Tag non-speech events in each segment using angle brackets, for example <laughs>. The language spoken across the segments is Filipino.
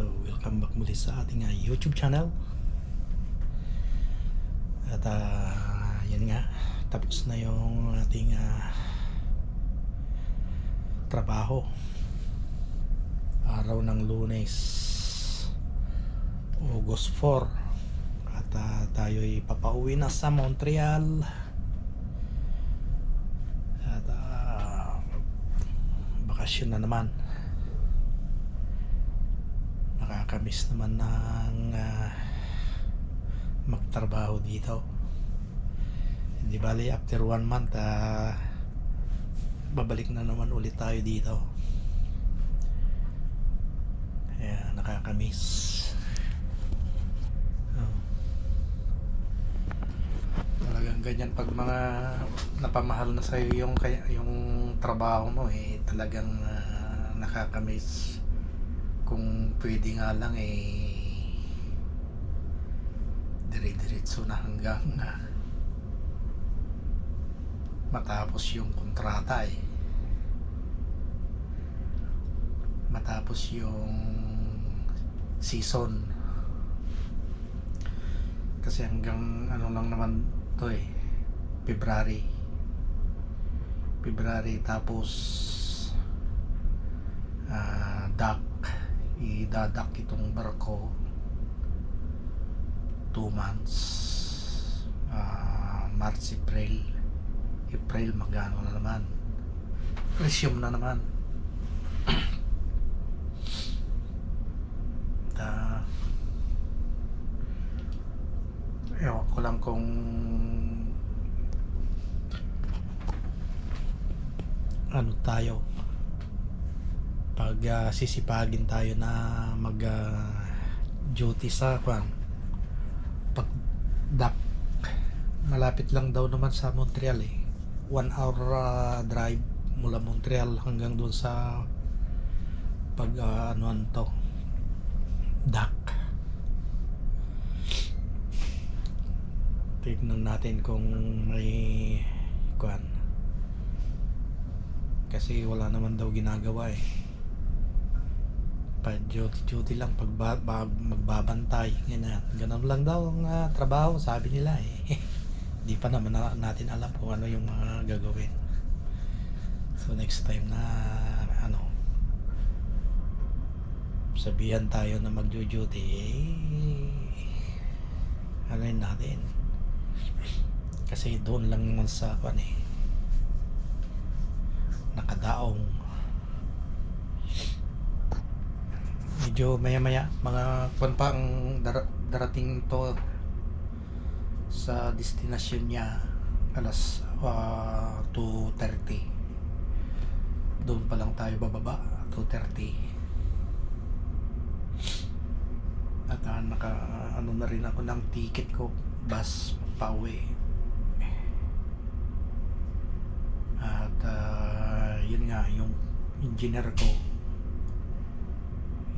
Uh, welcome back muli sa ating uh, YouTube channel. At uh, yan nga tapos na yung ating uh, trabaho. Araw ng lunes August 4 at uh, tayo'y papauwi na sa Montreal. At uh, bakasyon na naman nakakamiss naman ng ah, magtrabaho dito. Hindi bali after one month ah, babalik na naman ulit tayo dito. Kaya nakakamiss. Oh. talagang ganyan pag mga napamahal na sa'yo yung, yung trabaho mo eh talagang ah, nakakamiss kung pwede nga lang eh dire-diretso na hanggang <laughs> ah, matapos yung kontrata eh. Matapos yung season. Kasi hanggang ano lang naman to eh February. February tapos ah dock idadak itong barko. 2 months. Ah March, April. April magano na naman. Resume na naman. <clears throat> Ta ewan ko lang kung ano tayo pag ah, sisipagin tayo na mag ah, duty sa kwan pag dock. Malapit lang daw naman sa Montreal eh. One hour ah, drive mula Montreal hanggang doon sa pag ah, ano to dock. Tignan natin kung may kwan. Kasi wala naman daw ginagawa eh pa duty lang pag ba, ba- magbabantay ganyan. Ganun lang daw ang ah, trabaho sabi nila eh. <laughs> Di pa naman na, natin alam kung ano yung mga gagawin. So next time na ano sabihan tayo na magjo-duty eh ano yun natin. Kasi doon lang naman sa kwan eh nakadaong medyo maya maya mga kwan pa ang dar- darating to sa destinasyon niya alas ah, 2.30 doon pa lang tayo bababa 2.30 at ah, naka ano na rin ako ng ticket ko bus pauwi. At ah, yun nga yung engineer ko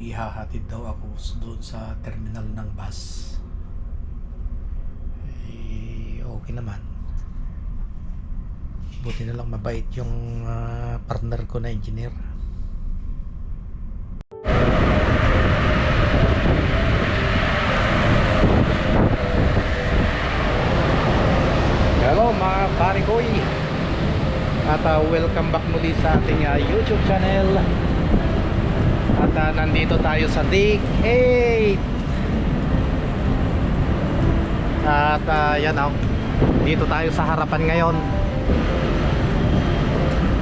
ihahatid daw ako doon sa terminal ng bus. Eh, okay naman. Buti na lang mabait yung ah, partner ko na engineer. Hello mga pare koy At ah, welcome back muli sa ating ah, YouTube channel At ah, nandito tayo sa Dig 8 At ah, yan oh, Dito tayo sa harapan ngayon.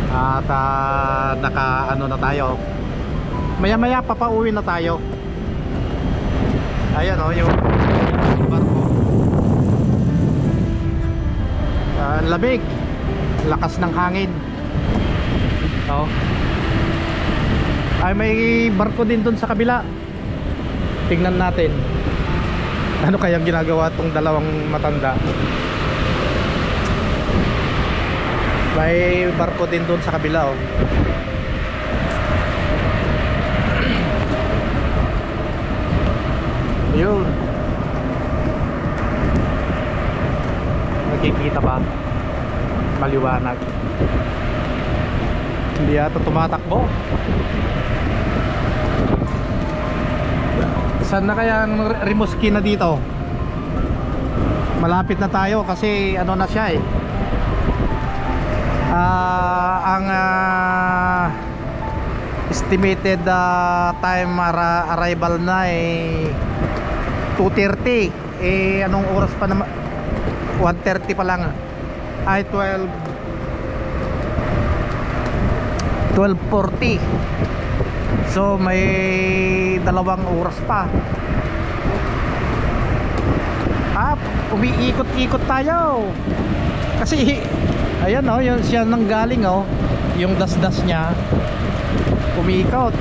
At ah, naka ano na tayo. Maya maya papauwi na tayo. Ayan oh yung barko. Ang lamig. Lakas ng hangin oh. Ay may barko din dun sa kabila. Tingnan natin. Ano kayang ginagawa tong dalawang matanda? May barko din dun sa kabila oh. yun. Nakikita ba? Maliwanag hindi yata tumatakbo Saan na kaya ang Rimouski na dito? Malapit na tayo kasi ano na siya eh. Ah, ang ah, estimated ah, time ara- arrival na eh 2.30 eh anong oras pa naman 1.30 pa lang ay 12 12.40 so may dalawang oras pa. Ah umiikot-ikot tayo. Kasi ayan oh yung siya nang galing oh. Yung dasdas niya umiikot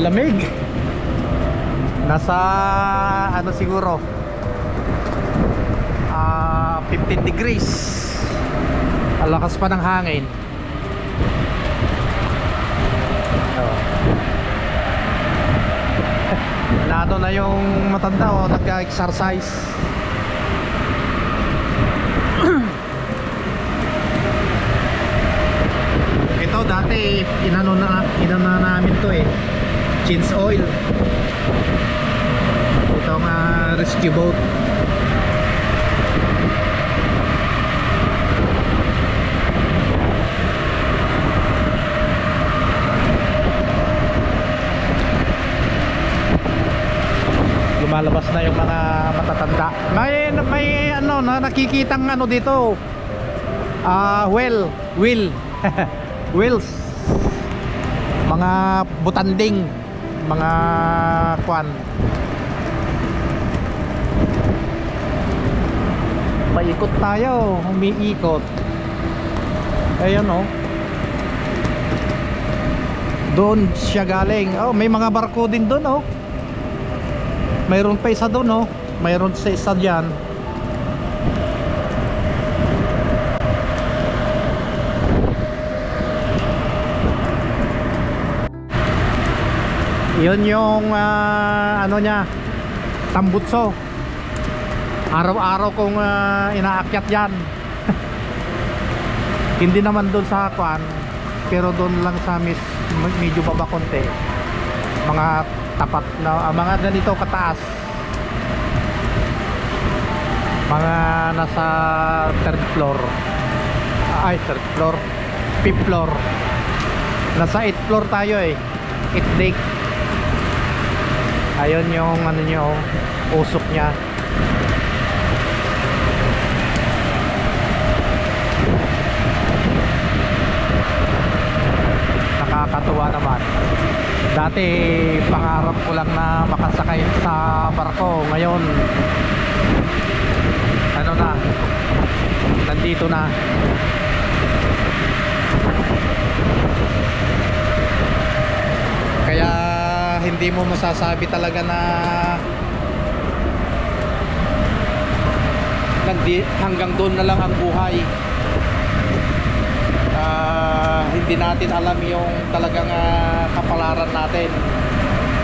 lamig nasa ano siguro? Ah 15 degrees. Ang lakas pa ng hangin. Oh. <laughs> Lalo na yung matanda oh, nagka-exercise <clears throat> ito dati inano na inano na namin to eh change oil. Ito nga rescue boat. Lumalabas na yung mga matatanda. May may ano na nakikitang ano dito. Ah well wheel <laughs> wheels mga butanding mga kwan. Paikot tayo umiikot. Ayan oh. Doon siya galing. Oh may mga barko din doon oh. Mayroon pa isa doon oh. Mayroon sa isa dyan yun yung ah, ano niya tambutso. Araw-araw kong ah, inaakyat yan. <laughs> Hindi naman doon sa kwan pero doon lang sa mis, medyo baba konti. Mga tapat na ah, mga ganito kataas. Mga nasa third floor. Ay third floor. Fifth floor. Nasa 8th floor tayo eh. 8th deck ayun yung ano nyo usok nya nakakatuwa naman. Dati pangarap ko lang na makasakay sa barko. Ngayon ano na nandito na kaya hindi mo masasabi talaga na nandi, hanggang doon na lang ang buhay. Ah, hindi natin alam yung talagang ah, kapalaran natin.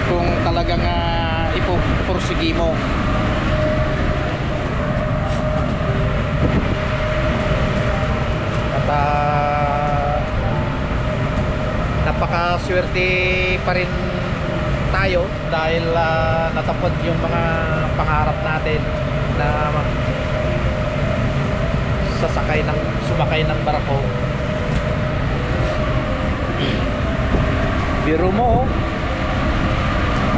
Kung talagang uh, ipupursigi mo. At ah, napakaswerte pa rin tayo dahil ah, natapos yung mga pangarap natin na sasakay ng sumakay ng barko biro mo oh.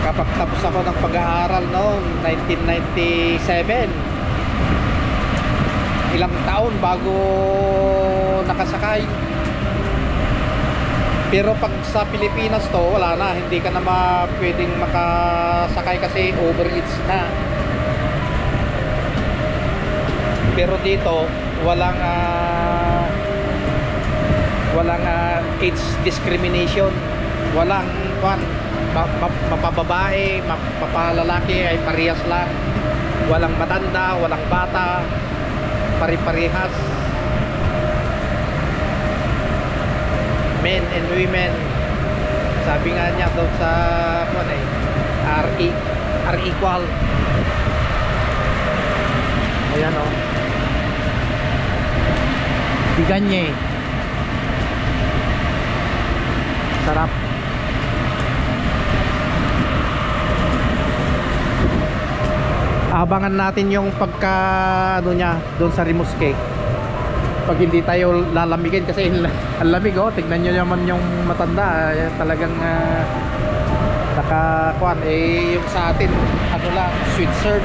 nakapagtapos ako ng pag-aaral noong 1997 ilang taon bago nakasakay pero pag sa Pilipinas to wala na. Hindi ka na ma pwedeng makasakay kasi overage na. Pero dito walang ah, walang ah, age discrimination. Walang kwan. Ma- ma- mapababae ma- mapalalaki ay parehas lang. Walang matanda walang bata. Pari-parehas men and women sabi nga niya doon sa kwan eh are, are equal Ayan o. Biganye. Sarap. Abangan natin yung pagka ano niya doon sa Rimus Cake. Pag hindi tayo lalamigin kasi ang lamig oh. Tignan niyo naman yung matanda. eh, talagang uh, nakakuan eh yung sa atin ano lang sweet serve